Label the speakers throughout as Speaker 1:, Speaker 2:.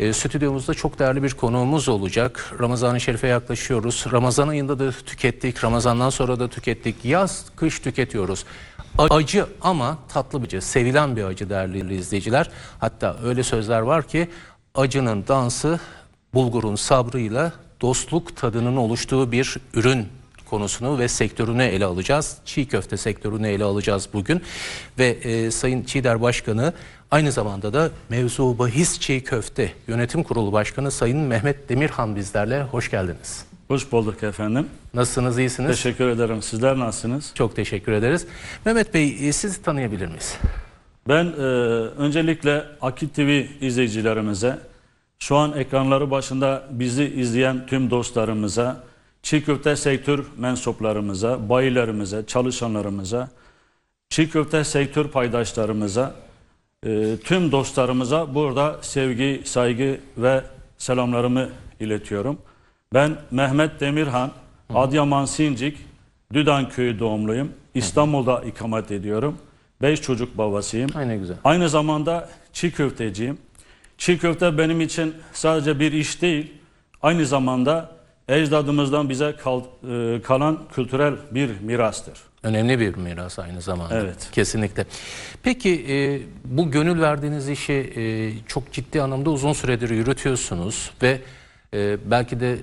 Speaker 1: E, stüdyomuzda çok değerli bir konuğumuz olacak. Ramazan-ı Şerif'e yaklaşıyoruz. Ramazan ayında da tükettik, Ramazan'dan sonra da tükettik. Yaz, kış tüketiyoruz. Acı ama tatlı bir acı, sevilen bir acı değerli izleyiciler. Hatta öyle sözler var ki acının dansı bulgurun sabrıyla dostluk tadının oluştuğu bir ürün konusunu ve sektörünü ele alacağız. Çiğ köfte sektörünü ele alacağız bugün. Ve e, Sayın Çiğder Başkanı aynı zamanda da Mevzu Bahis Çiğ Köfte Yönetim Kurulu Başkanı Sayın Mehmet Demirhan bizlerle. Hoş geldiniz.
Speaker 2: Hoş bulduk efendim.
Speaker 1: Nasılsınız, iyisiniz?
Speaker 2: Teşekkür ederim. Sizler nasılsınız?
Speaker 1: Çok teşekkür ederiz. Mehmet Bey e, sizi tanıyabilir miyiz?
Speaker 2: Ben e, öncelikle Akit TV izleyicilerimize, şu an ekranları başında bizi izleyen tüm dostlarımıza, çiğ köfte sektör mensuplarımıza, bayilerimize, çalışanlarımıza, çiğ köfte sektör paydaşlarımıza, e, tüm dostlarımıza burada sevgi, saygı ve selamlarımı iletiyorum. Ben Mehmet Demirhan, Adıyaman Sincik, Düdan Köyü doğumluyum. İstanbul'da ikamet ediyorum. Beş çocuk babasıyım.
Speaker 1: Aynen güzel.
Speaker 2: Aynı zamanda çiğ köfteciyim. Çiğ köfte benim için sadece bir iş değil, aynı zamanda ecdadımızdan bize kal- e, kalan kültürel bir mirastır.
Speaker 1: Önemli bir miras aynı zamanda.
Speaker 2: Evet.
Speaker 1: Kesinlikle. Peki e, bu gönül verdiğiniz işi e, çok ciddi anlamda uzun süredir yürütüyorsunuz ve e, belki de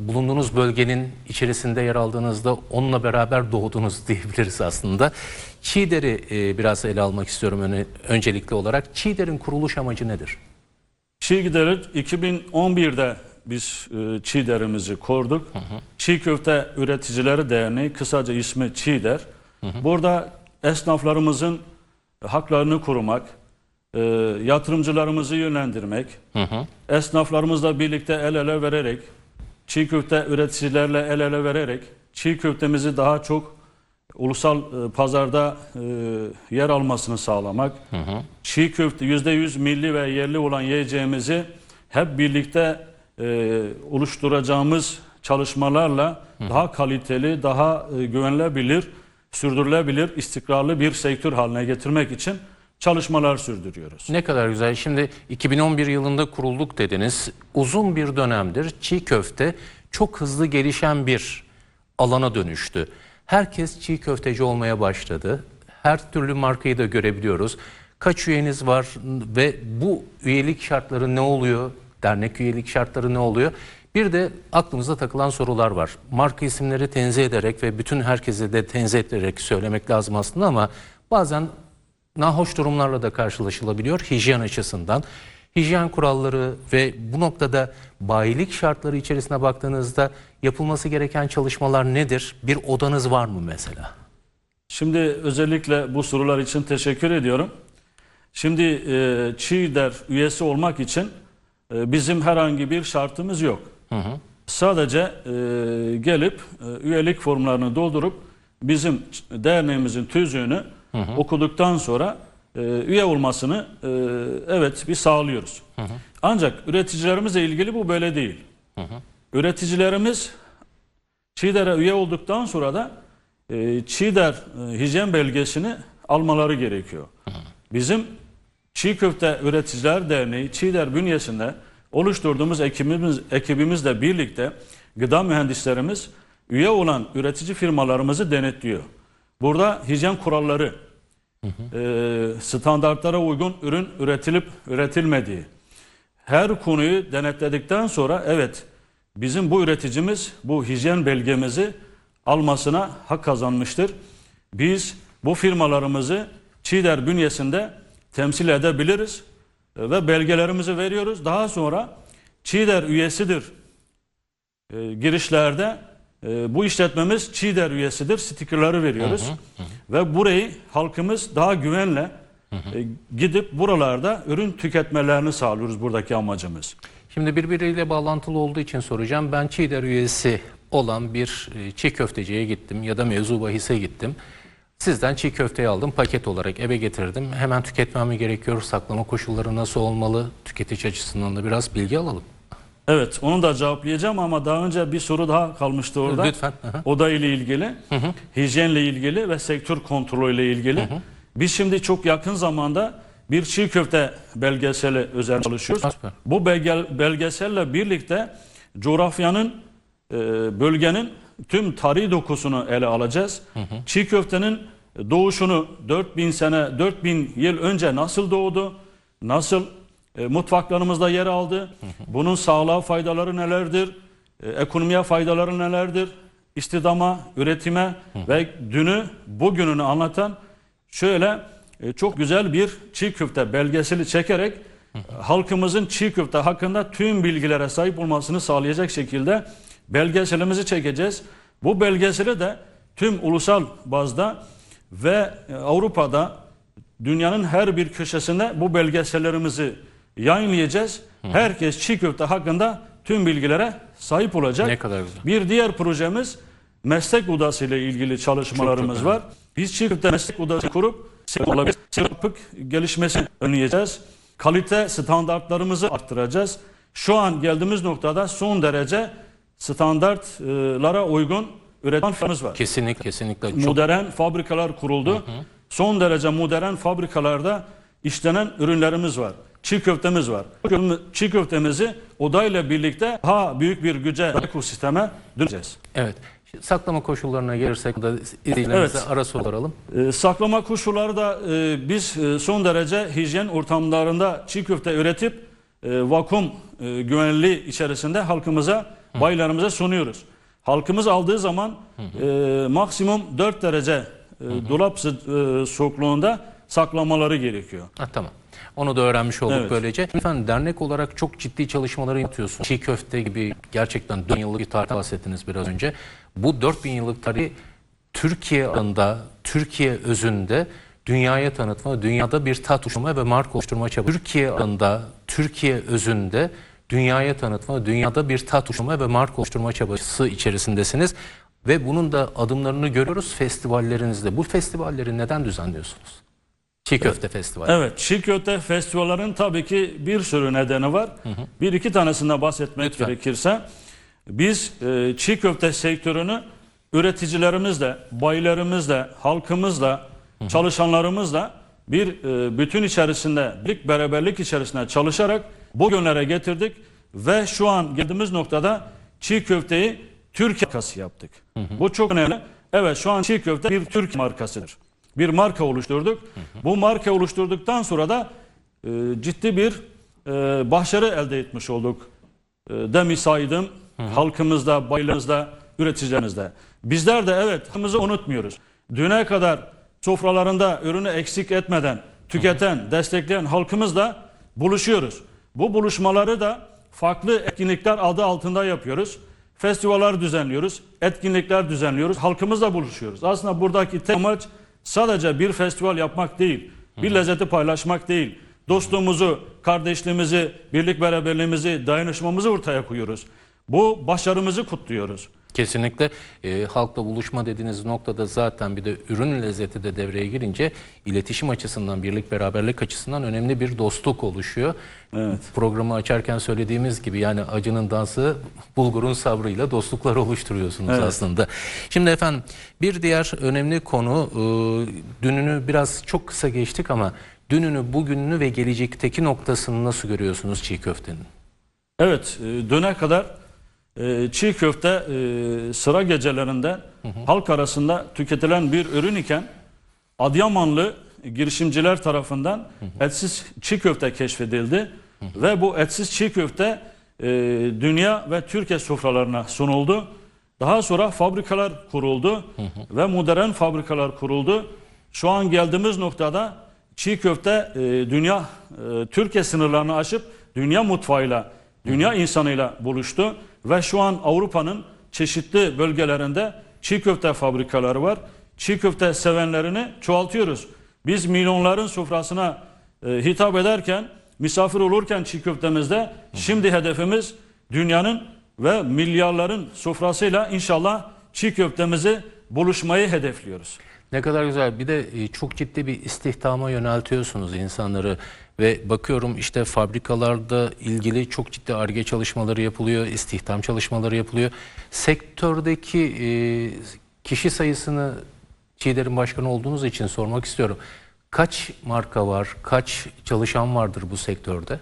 Speaker 1: bulunduğunuz bölgenin içerisinde yer aldığınızda onunla beraber doğdunuz diyebiliriz aslında. Çiğder'i e, biraz ele almak istiyorum öne- öncelikli olarak. Çiğder'in kuruluş amacı nedir?
Speaker 2: Çiğ Gider'i 2011'de biz e, Çiğ Derimizi kurduk. Çiğ Köfte Üreticileri Derneği, kısaca ismi Çiğ Der. Burada esnaflarımızın haklarını korumak, e, yatırımcılarımızı yönlendirmek, esnaflarımızla birlikte el ele vererek, çiğ köfte üreticilerle el ele vererek, çiğ köftemizi daha çok ulusal e, pazarda e, yer almasını sağlamak, çiğ köfte %100 milli ve yerli olan yiyeceğimizi hep birlikte e, oluşturacağımız çalışmalarla daha kaliteli, daha e, güvenilebilir, sürdürülebilir, istikrarlı bir sektör haline getirmek için çalışmalar sürdürüyoruz.
Speaker 1: Ne kadar güzel. Şimdi 2011 yılında kurulduk dediniz. Uzun bir dönemdir çiğ köfte çok hızlı gelişen bir alana dönüştü. Herkes çiğ köfteci olmaya başladı. Her türlü markayı da görebiliyoruz. Kaç üyeniz var ve bu üyelik şartları ne oluyor? Dernek üyelik şartları ne oluyor? Bir de aklımıza takılan sorular var. Marka isimleri tenzih ederek ve bütün herkese de tenzih ederek söylemek lazım aslında ama bazen nahoş durumlarla da karşılaşılabiliyor hijyen açısından. Hijyen kuralları ve bu noktada bayilik şartları içerisine baktığınızda yapılması gereken çalışmalar nedir? Bir odanız var mı mesela?
Speaker 2: Şimdi özellikle bu sorular için teşekkür ediyorum. Şimdi e, ÇİDER üyesi olmak için e, bizim herhangi bir şartımız yok. Sadece e, gelip e, üyelik formlarını doldurup bizim derneğimizin tüzüğünü okuduktan sonra e, üye olmasını e, evet bir sağlıyoruz. Ancak üreticilerimizle ilgili bu böyle değil. Üreticilerimiz ÇİDER'e üye olduktan sonra da e, ÇİDER e, hijyen belgesini almaları gerekiyor. Bizim Çiğ Köfte Üreticiler Derneği ÇİDER bünyesinde oluşturduğumuz ekibimiz, ekibimizle birlikte gıda mühendislerimiz üye olan üretici firmalarımızı denetliyor. Burada hijyen kuralları, e, standartlara uygun ürün üretilip üretilmediği, her konuyu denetledikten sonra evet bizim bu üreticimiz bu hijyen belgemizi almasına hak kazanmıştır. Biz bu firmalarımızı ÇİDER bünyesinde temsil edebiliriz e, ve belgelerimizi veriyoruz. Daha sonra ÇİDER üyesidir e, girişlerde e, bu işletmemiz ÇİDER üyesidir stikerleri veriyoruz. Ve burayı halkımız daha güvenle e, gidip buralarda ürün tüketmelerini sağlıyoruz buradaki amacımız.
Speaker 1: Şimdi birbiriyle bağlantılı olduğu için soracağım. Ben Çiğder üyesi olan bir e, çiğ köfteciye gittim ya da mevzu bahise gittim. Sizden çiğ köfteyi aldım paket olarak eve getirdim. Hemen tüketmem mi gerekiyor? Saklama koşulları nasıl olmalı? Tüketici açısından da biraz bilgi alalım.
Speaker 2: Evet onu da cevaplayacağım ama daha önce bir soru daha kalmıştı orada.
Speaker 1: Lütfen. Hı hı.
Speaker 2: Oda ile ilgili, hijyenle ilgili ve sektör kontrolü ile ilgili. Biz şimdi çok yakın zamanda bir çiğ köfte belgeseli özel çalışıyoruz.
Speaker 1: Süper.
Speaker 2: Bu belge, belgeselle birlikte coğrafyanın, e, bölgenin tüm tarihi dokusunu ele alacağız. Çiğ köftenin doğuşunu 4000 sene, 4000 yıl önce nasıl doğdu, nasıl e, mutfaklarımızda yer aldı, bunun sağlığa faydaları nelerdir, e, ekonomiye faydaları nelerdir, istidama, üretime ve dünü, bugününü anlatan şöyle e, çok güzel bir çiğ köfte belgeseli çekerek e, halkımızın çiğ köfte hakkında tüm bilgilere sahip olmasını sağlayacak şekilde belgeselimizi çekeceğiz. Bu belgeseli de tüm ulusal bazda ve e, Avrupa'da dünyanın her bir köşesinde bu belgesellerimizi yayınlayacağız. Herkes çiğ köfte hakkında tüm bilgilere sahip olacak.
Speaker 1: Ne kadar güzel.
Speaker 2: Bir diğer projemiz meslek odası ile ilgili çalışmalarımız
Speaker 1: Çok,
Speaker 2: var. Biz çiğ köfte meslek odası kurup sırpık gelişmesini önleyeceğiz. Kalite standartlarımızı arttıracağız. Şu an geldiğimiz noktada son derece standartlara uygun üreten firmamız var.
Speaker 1: Kesinlikle kesinlikle çok
Speaker 2: Modern fabrikalar kuruldu. Son derece modern fabrikalarda işlenen ürünlerimiz var. Çiğ köftemiz var. Çiğ köftemizi odayla birlikte daha büyük bir güce, ekosisteme döneceğiz.
Speaker 1: evet. Saklama koşullarına gelirsek da izleyicilerimize
Speaker 2: Evet.
Speaker 1: ara soralım.
Speaker 2: Ee, saklama koşulları da e, biz e, son derece hijyen ortamlarında çiğ köfte üretip e, vakum e, güvenliği içerisinde halkımıza, baylarımıza sunuyoruz. Halkımız aldığı zaman e, maksimum 4 derece e, dolap e, soğukluğunda saklamaları gerekiyor.
Speaker 1: Ha, tamam. Onu da öğrenmiş olduk
Speaker 2: Evet.
Speaker 1: böylece. Efendim dernek olarak çok ciddi çalışmaları yapıyorsunuz. Çiğ köfte gibi gerçekten 4 yıllık bir tarih bahsettiniz biraz önce. Bu 4000 yıllık tarih Türkiye adında, Türkiye özünde dünyaya tanıtma, dünyada bir tat oluşturma ve marka oluşturma çabası. Türkiye adında, Türkiye özünde dünyaya tanıtma, dünyada bir tat oluşturma ve marka oluşturma çabası içerisindesiniz. Ve bunun da adımlarını görüyoruz festivallerinizde. Bu festivalleri neden düzenliyorsunuz? Çiğ Köfte Festivali.
Speaker 2: Evet, çiğ köfte festivallerin tabii ki bir sürü nedeni var. Bir iki tanesinden bahsetmek
Speaker 1: Lütfen.
Speaker 2: gerekirse biz e, çiğ köfte sektörünü üreticilerimizle, bayilerimizle, halkımızla, çalışanlarımızla bir e, bütün içerisinde, birlik beraberlik içerisinde çalışarak bugünlere getirdik ve şu an geldiğimiz noktada çiğ köfteyi Türkiye markası yaptık. Bu çok önemli. Evet şu an çiğ köfte bir Türk markasıdır. Bir marka oluşturduk. Bu marka oluşturduktan sonra da e, ciddi bir e, başarı elde etmiş olduk. E, demin saydım halkımızda, baylarımızda, üreticilerimizde. Bizler de evet halkımızı unutmuyoruz. Düne kadar sofralarında ürünü eksik etmeden tüketen, destekleyen halkımızla buluşuyoruz. Bu buluşmaları da farklı etkinlikler adı altında yapıyoruz. Festivaller düzenliyoruz, etkinlikler düzenliyoruz, halkımızla buluşuyoruz. Aslında buradaki tek amaç sadece bir festival yapmak değil, bir lezzeti paylaşmak değil. Dostluğumuzu, kardeşliğimizi, birlik beraberliğimizi, dayanışmamızı ortaya koyuyoruz. Bu başarımızı kutluyoruz.
Speaker 1: Kesinlikle e, halkla buluşma dediğiniz noktada zaten bir de ürün lezzeti de devreye girince iletişim açısından, birlik beraberlik açısından önemli bir dostluk oluşuyor.
Speaker 2: Evet.
Speaker 1: Programı açarken söylediğimiz gibi yani acının dansı bulgurun sabrıyla dostluklar oluşturuyorsunuz
Speaker 2: Evet.
Speaker 1: aslında. Şimdi efendim bir diğer önemli konu e, dününü biraz çok kısa geçtik ama dününü, bugününü ve gelecekteki noktasını nasıl görüyorsunuz çiğ köftenin?
Speaker 2: Evet, e, döne kadar e, çiğ köfte e, sıra gecelerinde halk arasında tüketilen bir ürün iken Adıyamanlı girişimciler tarafından etsiz çiğ köfte keşfedildi ve bu etsiz çiğ köfte e, dünya ve Türkiye sofralarına sunuldu. Daha sonra fabrikalar kuruldu ve modern fabrikalar kuruldu. Şu an geldiğimiz noktada çiğ köfte e, dünya e, Türkiye sınırlarını aşıp dünya mutfağıyla, dünya insanıyla buluştu ve şu an Avrupa'nın çeşitli bölgelerinde çiğ köfte fabrikaları var. Çiğ köfte sevenlerini çoğaltıyoruz. Biz milyonların sofrasına e, hitap ederken, misafir olurken çiğ köftemizde şimdi hedefimiz dünyanın ve milyarların sofrasıyla inşallah çiğ köftemizi buluşmayı hedefliyoruz.
Speaker 1: Ne kadar güzel. Bir de e, çok ciddi bir istihdama yöneltiyorsunuz insanları ve bakıyorum işte fabrikalarda ilgili çok ciddi arge çalışmaları yapılıyor, istihdam çalışmaları yapılıyor. Sektördeki e, kişi sayısını Çiğder'in başkanı olduğunuz için sormak istiyorum. Kaç marka var, kaç çalışan vardır bu sektörde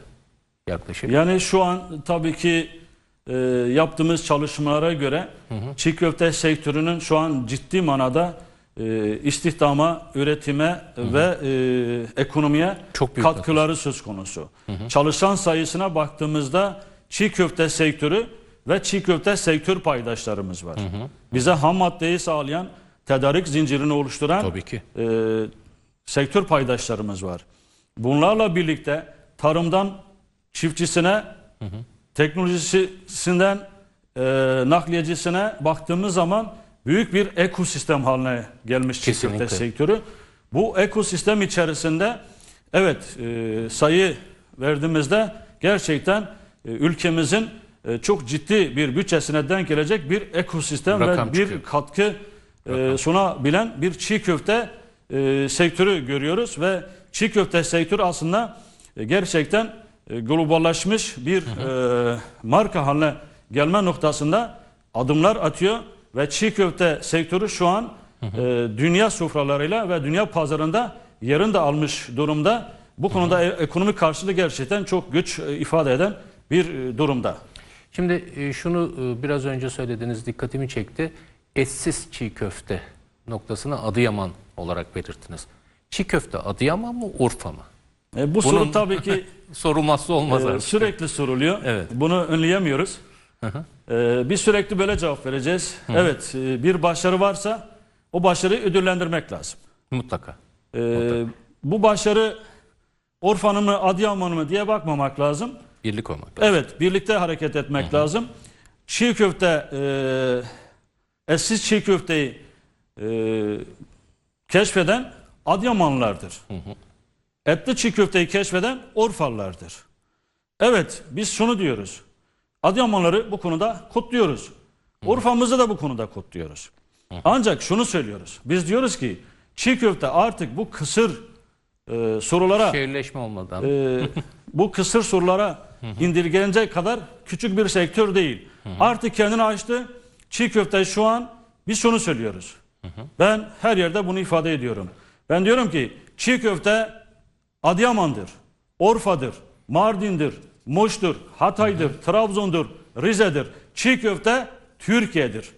Speaker 1: yaklaşık?
Speaker 2: Yani şu an tabii ki e, yaptığımız çalışmalara göre çiğ köfte sektörünün şu an ciddi manada e, istihdama, üretime ve e, ekonomiye
Speaker 1: Çok büyük
Speaker 2: katkıları söz konusu. Çalışan sayısına baktığımızda çiğ köfte sektörü ve çiğ köfte sektör paydaşlarımız var. Bize ham maddeyi sağlayan, tedarik zincirini oluşturan
Speaker 1: Tabii ki.
Speaker 2: e, sektör paydaşlarımız var. Bunlarla birlikte tarımdan çiftçisine, teknolojisinden e, nakliyecisine baktığımız zaman büyük bir ekosistem haline gelmiş
Speaker 1: Kesinlikle.
Speaker 2: sektörü. Bu ekosistem içerisinde evet e, sayı verdiğimizde gerçekten e, ülkemizin e, çok ciddi bir bütçesine denk gelecek bir ekosistem
Speaker 1: Rakam
Speaker 2: ve bir
Speaker 1: çıkıyor.
Speaker 2: katkı e, sunabilen bir çiğ köfte e, sektörü görüyoruz ve çiğ köfte sektörü aslında e, gerçekten e, globallaşmış bir e, marka haline gelme noktasında adımlar atıyor ve çiğ köfte sektörü şu an e, dünya sofralarıyla ve dünya pazarında yerini de almış durumda. Bu konuda e- ekonomik karşılığı gerçekten çok güç e, ifade eden bir e, durumda.
Speaker 1: Şimdi e, şunu e, biraz önce söylediğiniz dikkatimi çekti. Etsiz çiğ köfte noktasını Adıyaman olarak belirttiniz. Çiğ köfte Adıyaman mı Urfa mı?
Speaker 2: E, bu
Speaker 1: Bunun-
Speaker 2: soru tabii ki
Speaker 1: Sorulmazsa olmaz artık.
Speaker 2: sürekli soruluyor.
Speaker 1: Evet.
Speaker 2: Bunu önleyemiyoruz. Ee, biz sürekli böyle cevap vereceğiz. Evet, e, bir başarı varsa o başarıyı ödüllendirmek lazım.
Speaker 1: Mutlaka.
Speaker 2: Ee, bu başarı Orfan'ı mı, Adıyaman'ı mı diye bakmamak lazım.
Speaker 1: Birlik olmak lazım.
Speaker 2: Evet, birlikte hareket etmek lazım. Çiğ köfte, e, etsiz çiğ köfteyi e, keşfeden Adıyamanlılardır. Etli çiğ köfteyi keşfeden Orfalılardır. Evet, biz şunu diyoruz. Adıyamanları bu konuda kutluyoruz. Urfa'mızı da bu konuda kutluyoruz. Ancak şunu söylüyoruz. Biz diyoruz ki çiğ köfte artık bu kısır e, sorulara
Speaker 1: Şehirleşme olmadan.
Speaker 2: e, bu kısır sorulara indirgenecek kadar küçük bir sektör değil. Artık kendini açtı. Çiğ köfte şu an biz şunu söylüyoruz. Ben her yerde bunu ifade ediyorum. Ben diyorum ki çiğ köfte Adıyaman'dır, Orfa'dır, Mardin'dir, Muş'tur, Hatay'dır, Trabzon'dur, Rize'dir. Çiğ köfte Türkiye'dir.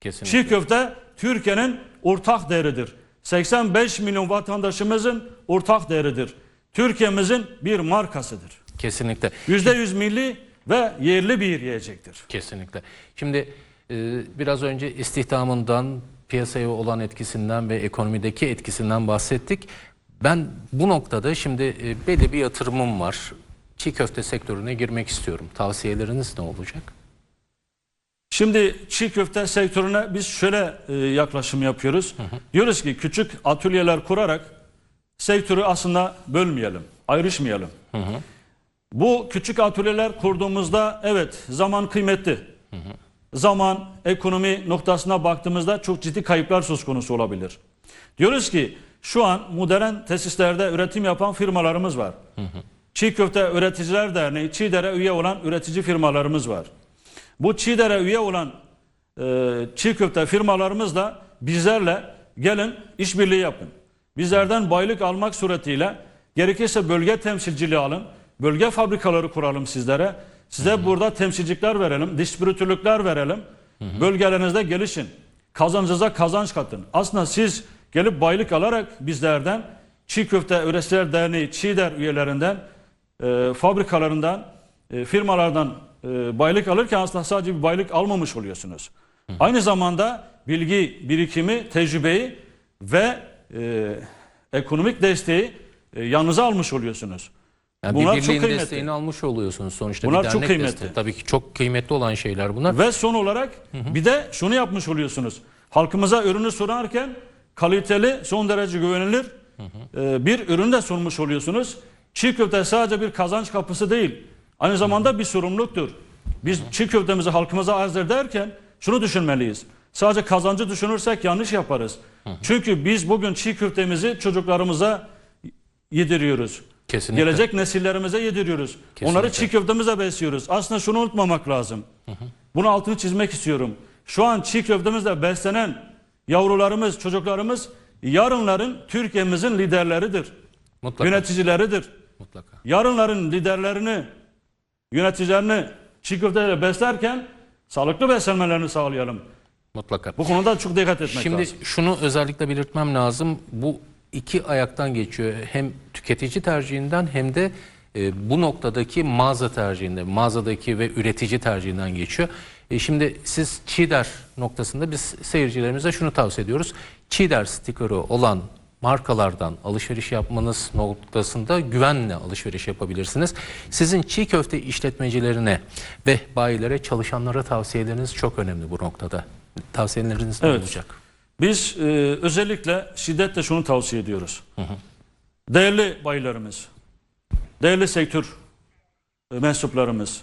Speaker 1: Kesinlikle.
Speaker 2: Çiğ köfte Türkiye'nin ortak değeridir. 85 milyon vatandaşımızın ortak değeridir. Türkiye'mizin bir markasıdır.
Speaker 1: Kesinlikle.
Speaker 2: %100 milli ve yerli bir yiyecektir.
Speaker 1: Kesinlikle. Şimdi e, biraz önce istihdamından, piyasaya olan etkisinden ve ekonomideki etkisinden bahsettik. Ben bu noktada şimdi e, belli bir yatırımım var. Çiğ köfte sektörüne girmek istiyorum. Tavsiyeleriniz ne olacak?
Speaker 2: Şimdi çiğ köfte sektörüne biz şöyle e, yaklaşım yapıyoruz. Diyoruz ki küçük atölyeler kurarak sektörü aslında bölmeyelim, ayrışmayalım. Bu küçük atölyeler kurduğumuzda evet zaman kıymetli. Zaman, ekonomi noktasına baktığımızda çok ciddi kayıplar söz konusu olabilir. Diyoruz ki şu an modern tesislerde üretim yapan firmalarımız var. Çiğ Köfte Üreticiler Derneği, ÇİDER'e üye olan üretici firmalarımız var. Bu ÇİDER'e üye olan e, çiğ köfte firmalarımız da bizlerle gelin işbirliği yapın. Bizlerden baylık almak suretiyle gerekirse bölge temsilciliği alın. Bölge fabrikaları kuralım sizlere. Size burada temsilcilikler verelim, distribütörlükler verelim. Bölgelerinizde gelişin. Kazancınıza kazanç katın. Aslında siz gelip baylık alarak bizlerden Çiğ Köfte Üreticiler Derneği ÇİDER üyelerinden, e, fabrikalarından, e, firmalardan e, baylık alırken aslında sadece bir baylık almamış oluyorsunuz. Aynı zamanda bilgi, birikimi, tecrübeyi ve e, ekonomik desteği e, yanınıza almış oluyorsunuz.
Speaker 1: Yani
Speaker 2: Bunlar
Speaker 1: bir
Speaker 2: çok kıymetli.
Speaker 1: desteğini almış oluyorsunuz sonuçta.
Speaker 2: Bunlar
Speaker 1: bir
Speaker 2: çok kıymetli.
Speaker 1: desteği. Tabii ki çok kıymetli olan şeyler bunlar.
Speaker 2: Ve son olarak bir de şunu yapmış oluyorsunuz. Halkımıza ürünü sunarken kaliteli, son derece güvenilir e, bir ürün de sunmuş oluyorsunuz. Çiğ köfte sadece bir kazanç kapısı değil. Aynı zamanda bir sorumluluktur. Biz çiğ köftemizi halkımıza arz ederken şunu düşünmeliyiz. Sadece kazancı düşünürsek yanlış yaparız. Çünkü biz bugün çiğ köftemizi çocuklarımıza yediriyoruz.
Speaker 1: Kesinlikle.
Speaker 2: Gelecek nesillerimize yediriyoruz.
Speaker 1: Kesinlikle.
Speaker 2: Onları çiğ köftemize besliyoruz. Aslında şunu unutmamak lazım. Bunu altını çizmek istiyorum. Şu an çiğ köftemizle beslenen yavrularımız, çocuklarımız yarınların Türkiye'mizin liderleridir,
Speaker 1: Mutlaka.
Speaker 2: yöneticileridir.
Speaker 1: Mutlaka.
Speaker 2: Yarınların liderlerini, yöneticilerini çiğ köfteyle beslerken sağlıklı beslenmelerini sağlayalım.
Speaker 1: Mutlaka.
Speaker 2: Bu konuda çok dikkat etmek
Speaker 1: Şimdi
Speaker 2: lazım.
Speaker 1: şunu özellikle belirtmem lazım. Bu iki ayaktan geçiyor. Hem tüketici tercihinden hem de e, bu noktadaki mağaza tercihinde, mağazadaki ve üretici tercihinden geçiyor. E, şimdi siz Çiğder noktasında biz seyircilerimize şunu tavsiye ediyoruz. Çiğder stikeri olan markalardan alışveriş yapmanız noktasında güvenle alışveriş yapabilirsiniz. Sizin çiğ köfte işletmecilerine ve bayilere, çalışanlara tavsiyeleriniz çok önemli bu noktada. Tavsiyeleriniz ne
Speaker 2: Evet.
Speaker 1: olacak?
Speaker 2: Biz e, özellikle şiddetle şunu tavsiye ediyoruz. Değerli bayilerimiz, değerli sektör e, mensuplarımız,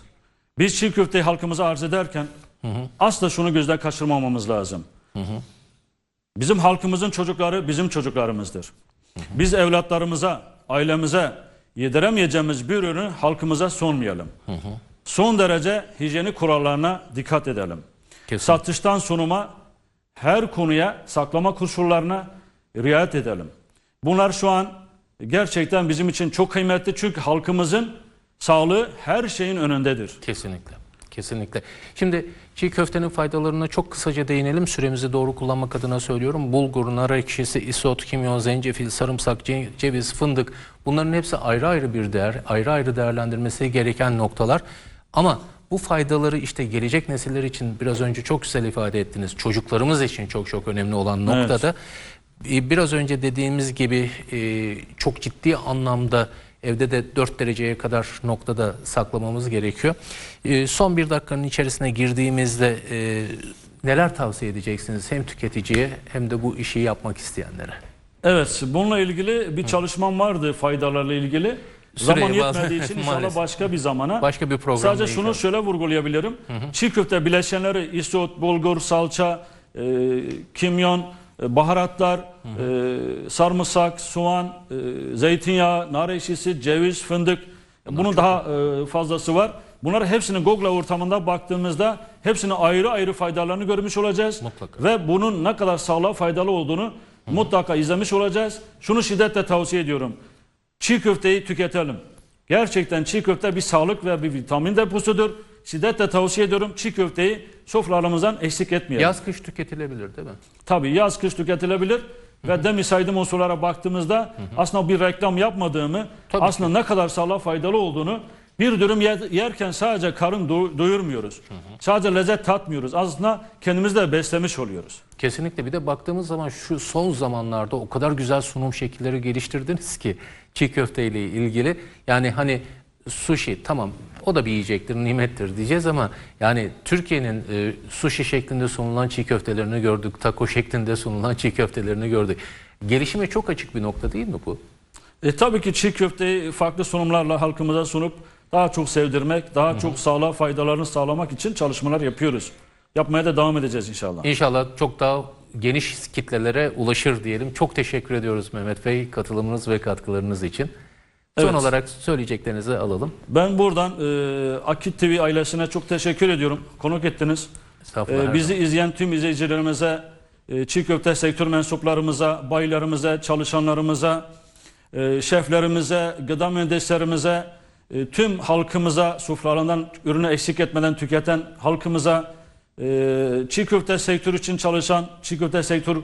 Speaker 2: biz çiğ köfteyi halkımıza arz ederken asla şunu gözden kaçırmamamız lazım. Bizim halkımızın çocukları bizim çocuklarımızdır. Biz evlatlarımıza, ailemize yediremeyeceğimiz bir ürünü halkımıza sunmayalım. Son derece hijyenik kurallarına dikkat edelim.
Speaker 1: Kesin.
Speaker 2: Satıştan sunuma her konuya saklama koşullarına riayet edelim. Bunlar şu an gerçekten bizim için çok kıymetli çünkü halkımızın sağlığı her şeyin önündedir.
Speaker 1: Kesinlikle. Kesinlikle. Şimdi çiğ köftenin faydalarına çok kısaca değinelim. Süremizi doğru kullanmak adına söylüyorum. Bulgur, nar ekşisi, isot, kimyon, zencefil, sarımsak, ce- ceviz, fındık bunların hepsi ayrı ayrı bir değer, ayrı ayrı değerlendirmesi gereken noktalar. Ama bu faydaları işte gelecek nesiller için biraz önce çok güzel ifade ettiniz. Çocuklarımız için çok çok önemli olan noktada e, biraz önce dediğimiz gibi e, çok ciddi anlamda evde de 4 dereceye kadar noktada saklamamız gerekiyor. E, Son bir dakikanın içerisine girdiğimizde e, neler tavsiye edeceksiniz hem tüketiciye hem de bu işi yapmak isteyenlere?
Speaker 2: Evet, bununla ilgili bir çalışmam vardı faydalarla ilgili. Zaman
Speaker 1: Süreyi bazı-
Speaker 2: yetmediği için inşallah başka bir zamana.
Speaker 1: Başka bir programda
Speaker 2: Sadece şunu
Speaker 1: inşallah.
Speaker 2: şöyle vurgulayabilirim. Çiğ köfte bileşenleri isot, bulgur, salça, e, kimyon, baharatlar, e, sarımsak, soğan, e, zeytinyağı, nar ekşisi, ceviz, fındık. Bunun daha e, fazlası var. Bunları hepsini Google ortamında baktığımızda hepsinin ayrı ayrı faydalarını görmüş olacağız.
Speaker 1: Mutlaka.
Speaker 2: Ve bunun ne kadar sağlığa faydalı olduğunu mutlaka izlemiş olacağız. Şunu şiddetle tavsiye ediyorum. Çiğ köfteyi tüketelim. Gerçekten çiğ köfte bir sağlık ve bir vitamin deposudur. Şiddetle tavsiye ediyorum. Çiğ köfteyi sofralarımızdan eksik etmeyelim.
Speaker 1: Yaz kış tüketilebilir değil mi?
Speaker 2: Tabii yaz kış tüketilebilir. Ve demin saydığım unsurlara baktığımızda aslında bir reklam yapmadığımı,
Speaker 1: Tabii
Speaker 2: aslında ne kadar sağlığa faydalı olduğunu bir dürüm yer- yerken sadece karın do- doyurmuyoruz. Sadece lezzet tatmıyoruz. Aslında kendimizi de beslemiş oluyoruz.
Speaker 1: Kesinlikle bir de baktığımız zaman şu son zamanlarda o kadar güzel sunum şekilleri geliştirdiniz ki çiğ köfte ile ilgili. Yani hani sushi tamam o da bir yiyecektir, nimettir diyeceğiz ama yani Türkiye'nin e, sushi şeklinde sunulan çiğ köftelerini gördük, taco şeklinde sunulan çiğ köftelerini gördük. Gelişime çok açık bir nokta değil mi bu?
Speaker 2: E, tabii ki çiğ köfteyi farklı sunumlarla halkımıza sunup daha çok sevdirmek, daha çok sağlığa faydalarını sağlamak için çalışmalar yapıyoruz. Yapmaya da devam edeceğiz inşallah.
Speaker 1: İnşallah çok daha geniş kitlelere ulaşır diyelim. Çok teşekkür ediyoruz Mehmet Bey katılımınız ve katkılarınız için. Son
Speaker 2: Evet.
Speaker 1: olarak söyleyeceklerinizi alalım.
Speaker 2: Ben buradan e, Akit TV ailesine çok teşekkür ediyorum. Konuk ettiniz. E, bizi izleyen tüm izleyicilerimize, e, çiğ köfte sektör mensuplarımıza, bayilerimize, çalışanlarımıza, e, şeflerimize, gıda mühendislerimize, e, tüm halkımıza, sofralarından ürünü eksik etmeden tüketen halkımıza, e, çiğ köfte sektörü için çalışan çiğ köfte sektör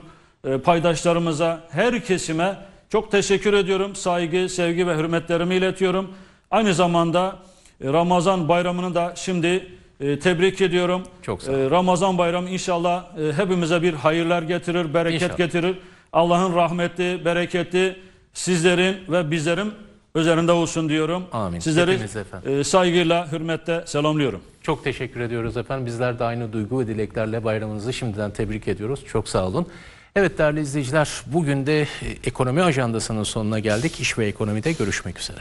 Speaker 2: e, paydaşlarımıza, her kesime çok teşekkür ediyorum. Saygı, sevgi ve hürmetlerimi iletiyorum. Aynı zamanda e, Ramazan bayramını da şimdi e, tebrik ediyorum.
Speaker 1: Çok sağ olun.
Speaker 2: E, Ramazan bayramı inşallah hepimize bir hayırlar getirir, bereket
Speaker 1: İnşallah.
Speaker 2: getirir. Allah'ın rahmeti, bereketi sizlerin ve bizlerin üzerinde olsun diyorum.
Speaker 1: Amin.
Speaker 2: Sizleri e, saygıyla, hürmetle selamlıyorum.
Speaker 1: Çok teşekkür ediyoruz efendim. Bizler de aynı duygu ve dileklerle bayramınızı şimdiden tebrik ediyoruz. Çok sağ olun. Evet değerli izleyiciler, bugün de ekonomi ajandasının sonuna geldik. İş ve ekonomide görüşmek üzere.